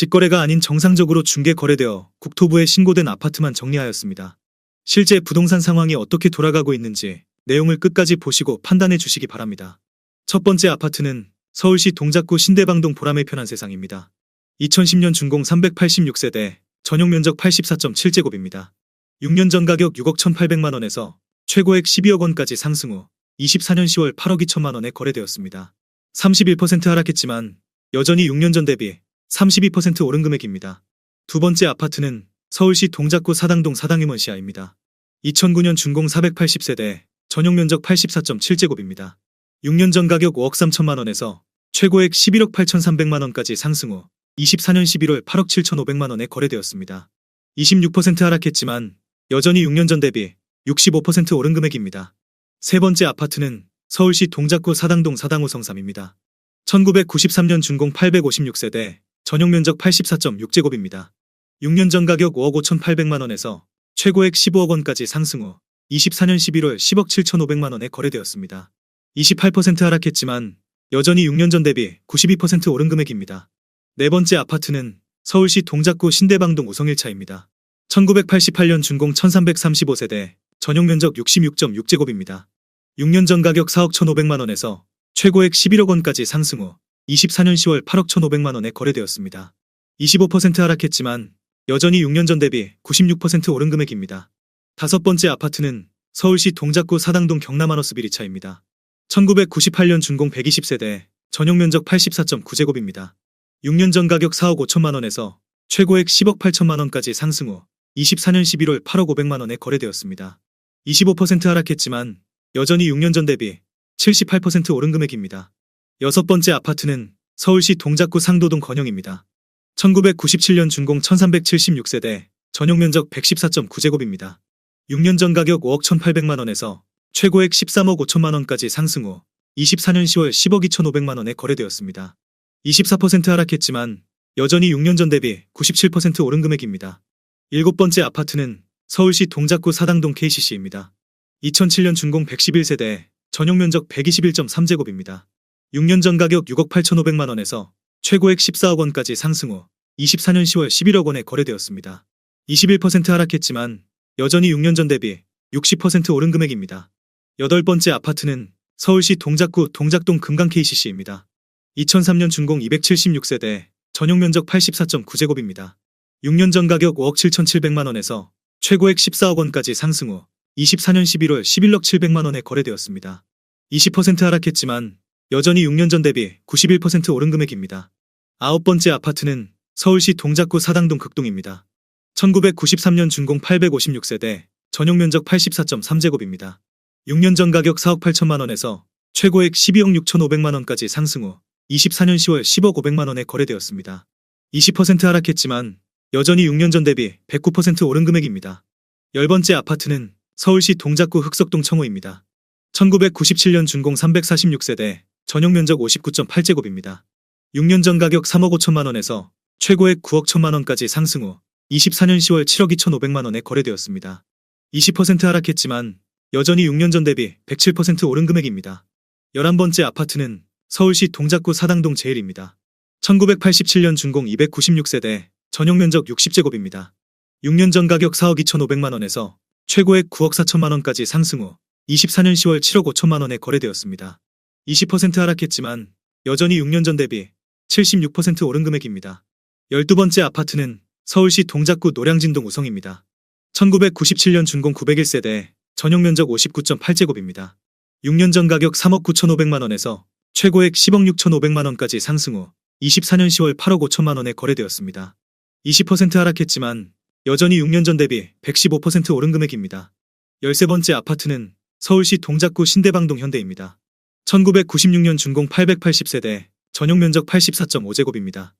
직거래가 아닌 정상적으로 중개 거래되어 국토부에 신고된 아파트만 정리하였습니다. 실제 부동산 상황이 어떻게 돌아가고 있는지 내용을 끝까지 보시고 판단해 주시기 바랍니다. 첫 번째 아파트는 서울시 동작구 신대방동 보람의 편한 세상입니다. 2010년 준공 386세대, 전용 면적 84.7제곱입니다. 6년 전 가격 6억 1,800만 원에서 최고액 12억 원까지 상승 후 24년 10월 8억 2천만 원에 거래되었습니다. 31% 하락했지만 여전히 6년 전 대비 32% 오른 금액입니다. 두 번째 아파트는 서울시 동작구 사당동 사당임원시아입니다. 2009년 준공 480세대, 전용 면적 84.7제곱입니다. 6년 전 가격 5억 3천만 원에서 최고액 11억 8,300만 원까지 상승 후 24년 11월 8억 7,500만 원에 거래되었습니다. 26% 하락했지만 여전히 6년 전 대비 65% 오른 금액입니다. 세 번째 아파트는 서울시 동작구 사당동 사당호 성삼입니다. 1993년 준공 856세대, 전용 면적 84.6제곱입니다. 6년 전 가격 5억 5,800만 원에서 최고액 15억 원까지 상승 후 24년 11월 10억 7,500만 원에 거래되었습니다. 28% 하락했지만 여전히 6년 전 대비 92% 오른 금액입니다. 네 번째 아파트는 서울시 동작구 신대방동 우성일차입니다. 1988년 준공 1335세대, 전용 면적 66.6제곱입니다. 6년 전 가격 4억 1,500만 원에서 최고액 11억 원까지 상승 후 24년 10월 8억 1,500만 원에 거래되었습니다. 25% 하락했지만 여전히 6년 전 대비 96% 오른 금액입니다. 다섯 번째 아파트는 서울시 동작구 사당동 경남하너스 비리차입니다. 1998년 준공 120세대, 전용 면적 84.9제곱입니다. 6년 전 가격 4억 5천만 원에서 최고액 10억 8천만 원까지 상승 후 24년 11월 8억 500만 원에 거래되었습니다. 25% 하락했지만 여전히 6년 전 대비 78% 오른 금액입니다. 여섯 번째 아파트는 서울시 동작구 상도동 건영입니다. 1997년 준공 1376세대, 전용 면적 114.9제곱입니다. 6년 전 가격 5억 1,800만 원에서 최고액 13억 5천만 원까지 상승 후 24년 10월 10억 2,500만 원에 거래되었습니다. 24% 하락했지만 여전히 6년 전 대비 97% 오른 금액입니다. 일곱 번째 아파트는 서울시 동작구 사당동 KCC입니다. 2007년 준공 111세대, 전용 면적 121.3제곱입니다. 6년 전 가격 6억 8,500만 원에서 최고액 14억 원까지 상승 후 24년 10월 11억 원에 거래되었습니다. 21% 하락했지만 여전히 6년 전 대비 60% 오른 금액입니다. 여덟 번째 아파트는 서울시 동작구 동작동 금강 KCC입니다. 2003년 준공 276세대, 전용 면적 84.9제곱입니다. 6년 전 가격 5억 7,700만 원에서 최고액 14억 원까지 상승 후 24년 11월 11억 700만 원에 거래되었습니다. 20% 하락했지만 여전히 6년 전 대비 91% 오른 금액입니다. 아홉 번째 아파트는 서울시 동작구 사당동 극동입니다. 1993년 준공 856세대, 전용 면적 84.3제곱입니다. 6년 전 가격 4억 8천만 원에서 최고액 12억 6천5백만 원까지 상승 후 24년 10월 10억 500만 원에 거래되었습니다. 20% 하락했지만 여전히 6년 전 대비 109% 오른 금액입니다. 열 번째 아파트는 서울시 동작구 흑석동 청호입니다. 1997년 준공 346세대, 전용 면적 59.8제곱입니다. 6년 전 가격 3억 5천만 원에서 최고액 9억 1천만 원까지 상승 후 24년 10월 7억 2천5백만 원에 거래되었습니다. 20% 하락했지만 여전히 6년 전 대비 107% 오른 금액입니다. 11번째 아파트는 서울시 동작구 사당동 제일입니다. 1987년 준공 296세대, 전용 면적 60제곱입니다. 6년 전 가격 4억 2천5백만 원에서 최고액 9억 4천만 원까지 상승 후 24년 10월 7억 5천만 원에 거래되었습니다. 20% 하락했지만 여전히 6년 전 대비 76% 오른 금액입니다. 12번째 아파트는 서울시 동작구 노량진동 우성입니다. 1997년 준공 901세대, 전용 면적 59.8제곱입니다. 6년 전 가격 3억 9천5백만 원에서 최고액 10억 6천5백만 원까지 상승 후 24년 10월 8억 5천만 원에 거래되었습니다. 20% 하락했지만 여전히 6년 전 대비 115% 오른 금액입니다. 13번째 아파트는 서울시 동작구 신대방동 현대입니다. 1996년 준공 880세대, 전용 면적 84.5제곱입니다.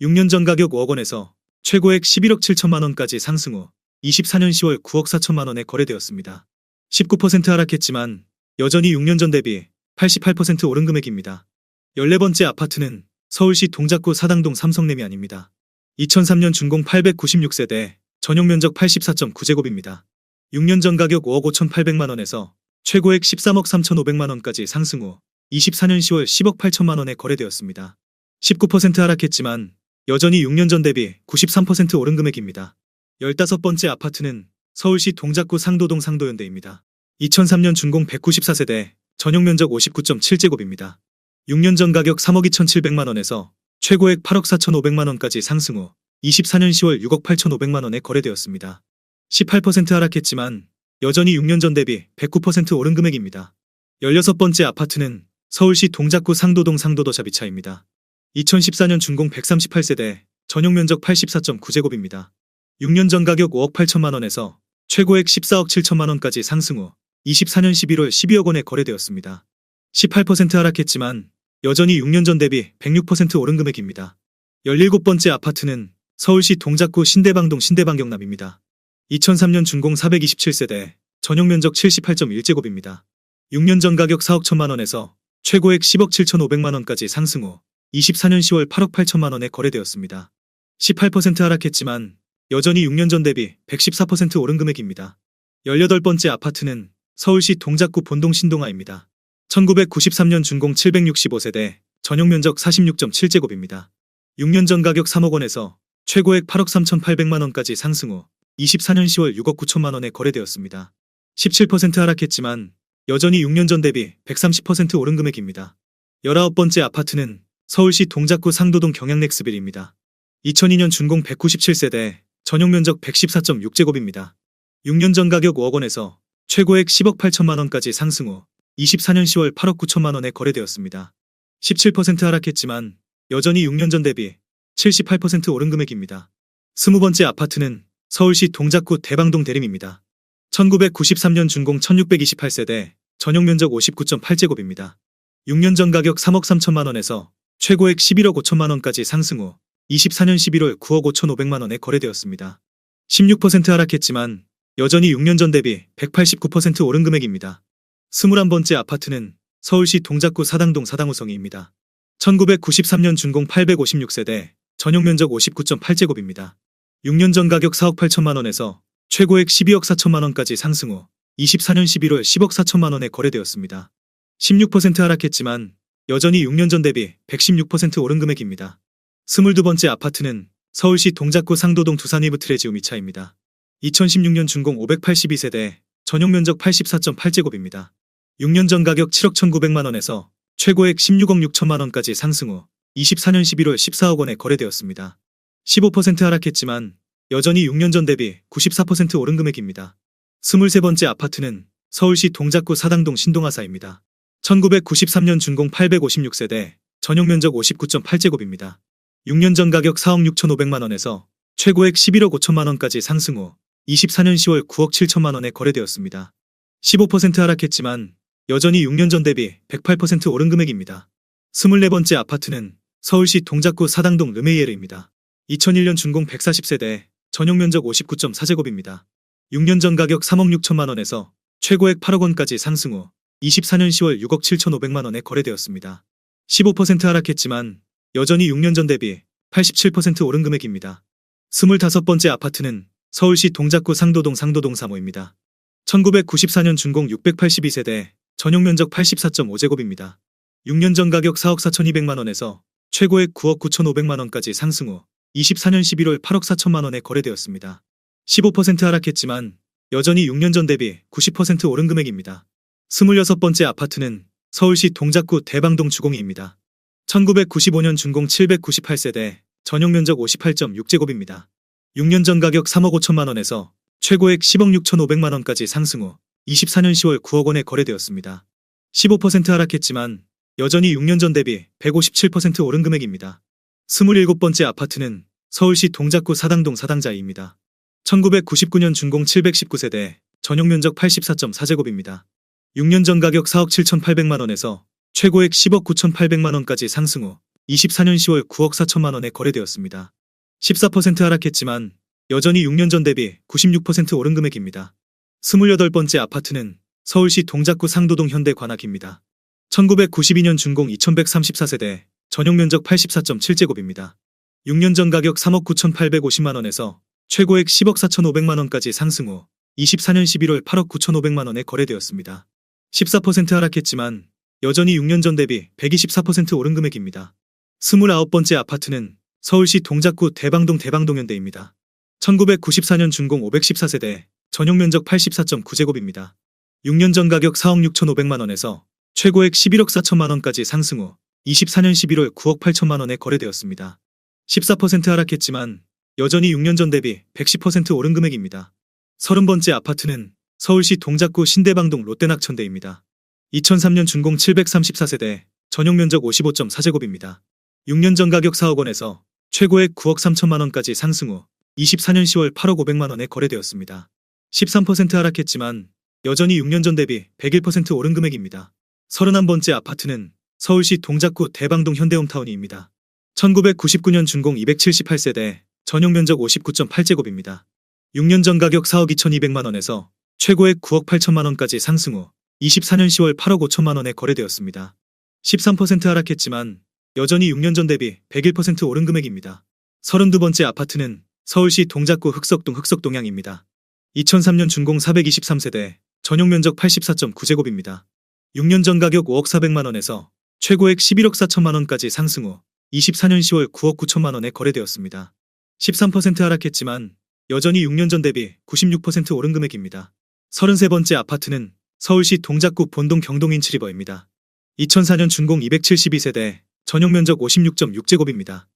6년 전 가격 5억 원에서 최고액 11억 7천만 원까지 상승 후 24년 10월 9억 4천만 원에 거래되었습니다. 19% 하락했지만 여전히 6년 전 대비 88% 오른 금액입니다. 14번째 아파트는 서울시 동작구 사당동 삼성레미안입니다. 2003년 준공 896세대, 전용 면적 84.9제곱입니다. 6년 전 가격 5억 5천8백만 원에서 최고액 13억 3천5백만 원까지 상승 후 24년 10월 10억 8천만 원에 거래되었습니다. 19% 하락했지만 여전히 6년 전 대비 93% 오른 금액입니다. 15번째 아파트는 서울시 동작구 상도동 상도현대입니다. 2003년 준공 194세대, 전용 면적 59.7제곱입니다. 6년 전 가격 3억 2,700만 원에서 최고액 8억 4,500만 원까지 상승 후 24년 10월 6억 8,500만 원에 거래되었습니다. 18% 하락했지만 여전히 6년 전 대비 109% 오른 금액입니다. 16번째 아파트는 서울시 동작구 상도동 상도도 자비차입니다. 2014년 준공 138세대, 전용 면적 84.9제곱입니다. 6년 전 가격 5억 8천만 원에서 최고액 14억 7천만 원까지 상승 후 24년 11월 12억 원에 거래되었습니다. 18% 하락했지만 여전히 6년 전 대비 106% 오른 금액입니다. 17번째 아파트는 서울시 동작구 신대방동 신대방경남입니다. 2003년 준공 427세대, 전용 면적 78.1제곱입니다. 6년 전 가격 4억 1천만 원에서 최고액 10억 7천5백만 원까지 상승 후 24년 10월 8억 8천만 원에 거래되었습니다. 18% 하락했지만 여전히 6년 전 대비 114% 오른 금액입니다. 18번째 아파트는 서울시 동작구 본동 신동아입니다. 1993년 준공 765세대, 전용 면적 46.7제곱입니다. 6년 전 가격 3억 원에서 최고액 8억 3,800만 원까지 상승 후 24년 10월 6억 9천만 원에 거래되었습니다. 17% 하락했지만 여전히 6년 전 대비 130% 오른 금액입니다. 19번째 아파트는 서울시 동작구 상도동 경양넥스빌입니다. 2002년 준공 197세대, 전용 면적 114.6제곱입니다. 6년 전 가격 5억 원에서 최고액 10억 8천만 원까지 상승 후 24년 10월 8억 9천만 원에 거래되었습니다. 17% 하락했지만 여전히 6년 전 대비 78% 오른 금액입니다. 20번째 아파트는 서울시 동작구 대방동 대림입니다. 1993년 준공 1628세대, 전용 면적 59.8제곱입니다. 6년 전 가격 3억 3천만 원에서 최고액 11억 5천만 원까지 상승 후 24년 11월 9억 5천 5백만 원에 거래되었습니다. 16% 하락했지만 여전히 6년 전 대비 189% 오른 금액입니다. 21번째 아파트는 서울시 동작구 사당동 사당우성이입니다. 1993년 준공 856세대, 전용 면적 59.8제곱입니다. 6년 전 가격 4억 8천만 원에서 최고액 12억 4천만 원까지 상승 후 24년 11월 10억 4천만 원에 거래되었습니다. 16% 하락했지만 여전히 6년 전 대비 116% 오른 금액입니다. 22번째 아파트는 서울시 동작구 상도동 두산이브 트레지움 2차입니다. 2016년 준공 582세대, 전용 면적 84.8제곱입니다. 6년 전 가격 7억 1,900만 원에서 최고액 16억 6천만 원까지 상승 후 24년 11월 14억 원에 거래되었습니다. 15% 하락했지만 여전히 6년 전 대비 94% 오른 금액입니다. 23번째 아파트는 서울시 동작구 사당동 신동아사입니다. 1993년 준공 856세대, 전용 면적 59.8제곱입니다. 6년 전 가격 4억 6천5백만 원에서 최고액 11억 5천만 원까지 상승 후 24년 10월 9억 7천만 원에 거래되었습니다. 15% 하락했지만 여전히 6년 전 대비 108% 오른 금액입니다. 24번째 아파트는 서울시 동작구 사당동 르메이에르입니다. 2001년 준공 140세대, 전용 면적 59.4제곱입니다. 6년 전 가격 3억 6천만 원에서 최고액 8억 원까지 상승 후 24년 10월 6억 7천5백만 원에 거래되었습니다. 15% 하락했지만 여전히 6년 전 대비 87% 오른 금액입니다. 25번째 아파트는 서울시 동작구 상도동 상도동 3호입니다. 1994년 준공 682세대, 전용 면적 84.5제곱입니다. 6년 전 가격 4억 4,200만 원에서 최고액 9억 9,500만 원까지 상승 후 24년 11월 8억 4천만 원에 거래되었습니다. 15% 하락했지만 여전히 6년 전 대비 90% 오른 금액입니다. 26번째 아파트는 서울시 동작구 대방동 주공이입니다. 1995년 준공 798세대, 전용 면적 58.6제곱입니다. 6년 전 가격 3억 5천만 원에서 최고액 10억 6천5백만 원까지 상승 후 24년 10월 9억 원에 거래되었습니다. 15% 하락했지만 여전히 6년 전 대비 157% 오른 금액입니다. 27번째 아파트는 서울시 동작구 사당동 사당자이입니다. 1999년 준공 719세대, 전용 면적 84.4제곱입니다. 6년 전 가격 4억 7,800만 원에서 최고액 10억 9,800만 원까지 상승 후 24년 10월 9억 4천만 원에 거래되었습니다. 14% 하락했지만 여전히 6년 전 대비 96% 오른 금액입니다. 28번째 아파트는 서울시 동작구 상도동 현대 관악입니다. 1992년 준공 2134세대, 전용 면적 84.7제곱입니다. 6년 전 가격 3억 9,850만 원에서 최고액 10억 4,500만 원까지 상승 후 24년 11월 8억 9,500만 원에 거래되었습니다. 14% 하락했지만 여전히 6년 전 대비 124% 오른 금액입니다. 29번째 아파트는 서울시 동작구 대방동 대방동현대입니다. 1994년 준공 514세대, 전용 면적 84.9제곱입니다. 6년 전 가격 4억 6천5백만 원에서 최고액 11억 4천만 원까지 상승 후 24년 11월 9억 8천만 원에 거래되었습니다. 14% 하락했지만 여전히 6년 전 대비 110% 오른 금액입니다. 30번째 아파트는 서울시 동작구 신대방동 롯데낙천대입니다. 2003년 준공 734세대, 전용 면적 55.4제곱입니다. 6년 전 가격 4억 원에서 최고액 9억 3천만 원까지 상승 후 24년 10월 8억 5백만 원에 거래되었습니다. 13% 하락했지만 여전히 6년 전 대비 101% 오른 금액입니다. 31번째 아파트는 서울시 동작구 대방동 현대홈타운입니다. 1999년 준공 278세대, 전용 면적 59.8제곱입니다. 6년 전 가격 4억 2,200만 원에서 최고액 9억 8천만 원까지 상승 후 24년 10월 8억 5천만 원에 거래되었습니다. 13% 하락했지만 여전히 6년 전 대비 101% 오른 금액입니다. 32번째 아파트는 서울시 동작구 흑석동 흑석동향입니다. 2003년 준공 423세대, 전용 면적 84.9제곱입니다. 6년 전 가격 5억 4백만 원에서 최고액 11억 4천만 원까지 상승 후 24년 10월 9억 9천만 원에 거래되었습니다. 13% 하락했지만 여전히 6년 전 대비 96% 오른 금액입니다. 33번째 아파트는 서울시 동작구 본동 경동인치리버입니다. 2004년 준공 272세대, 전용 면적 56.6제곱입니다.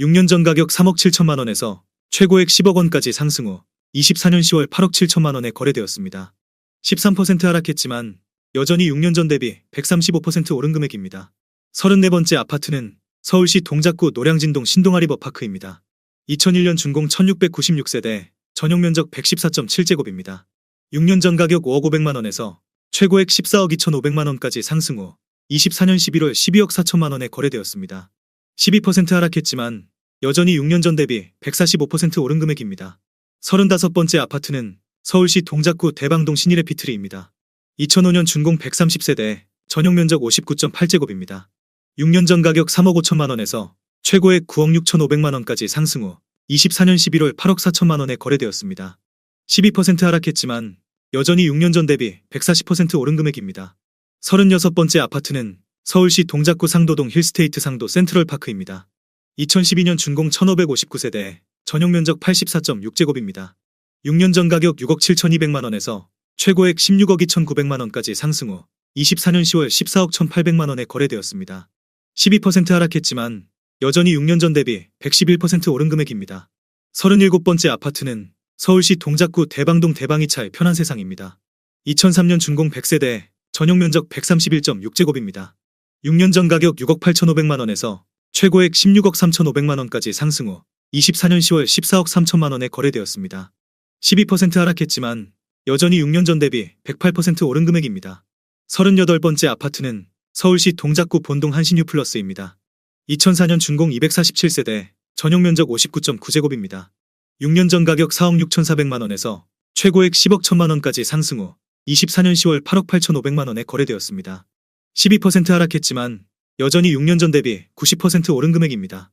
6년 전 가격 3억 7천만 원에서 최고액 10억 원까지 상승 후 24년 10월 8억 7천만 원에 거래되었습니다. 13% 하락했지만 여전히 6년 전 대비 135% 오른 금액입니다. 34번째 아파트는 서울시 동작구 노량진동 신동아리버파크입니다. 2001년 준공 1696세대, 전용 면적 114.7제곱입니다. 6년 전 가격 5억 5백만 원에서 최고액 14억 2,500만 원까지 상승 후 24년 11월 12억 4천만 원에 거래되었습니다. 12% 하락했지만 여전히 6년 전 대비 145% 오른 금액입니다. 35번째 아파트는 서울시 동작구 대방동 신일의 피트리입니다. 2005년 준공 130세대, 전용 면적 59.8제곱입니다. 6년 전 가격 3억 5천만 원에서 최고액 9억 6천5백만 원까지 상승 후 24년 11월 8억 4천만 원에 거래되었습니다. 12% 하락했지만 여전히 6년 전 대비 140% 오른 금액입니다. 36번째 아파트는 서울시 동작구 상도동 힐스테이트 상도 센트럴파크입니다. 2012년 준공 1559세대, 전용 면적 84.6제곱입니다. 6년 전 가격 6억 7천2백만 원에서 최고액 16억 2천9백만 원까지 상승 후 24년 10월 14억 1,800만 원에 거래되었습니다. 12% 하락했지만 여전히 6년 전 대비 111% 오른 금액입니다. 37번째 아파트는 서울시 동작구 대방동 대방이차의 편한 세상입니다. 2003년 준공 100세대, 전용 면적 131.6제곱입니다. 6년 전 가격 6억 8천5백만 원에서 최고액 16억 3천5백만 원까지 상승 후 24년 10월 14억 3천만 원에 거래되었습니다. 12% 하락했지만 여전히 6년 전 대비 108% 오른 금액입니다. 38번째 아파트는 서울시 동작구 본동 한신유 플러스입니다. 2004년 준공 247세대, 전용 면적 59.9제곱입니다. 6년 전 가격 4억 6천4백만 원에서 최고액 10억 1천만 원까지 상승 후 24년 10월 8억 8천5백만 원에 거래되었습니다. 12% 하락했지만 여전히 6년 전 대비 90% 오른 금액입니다.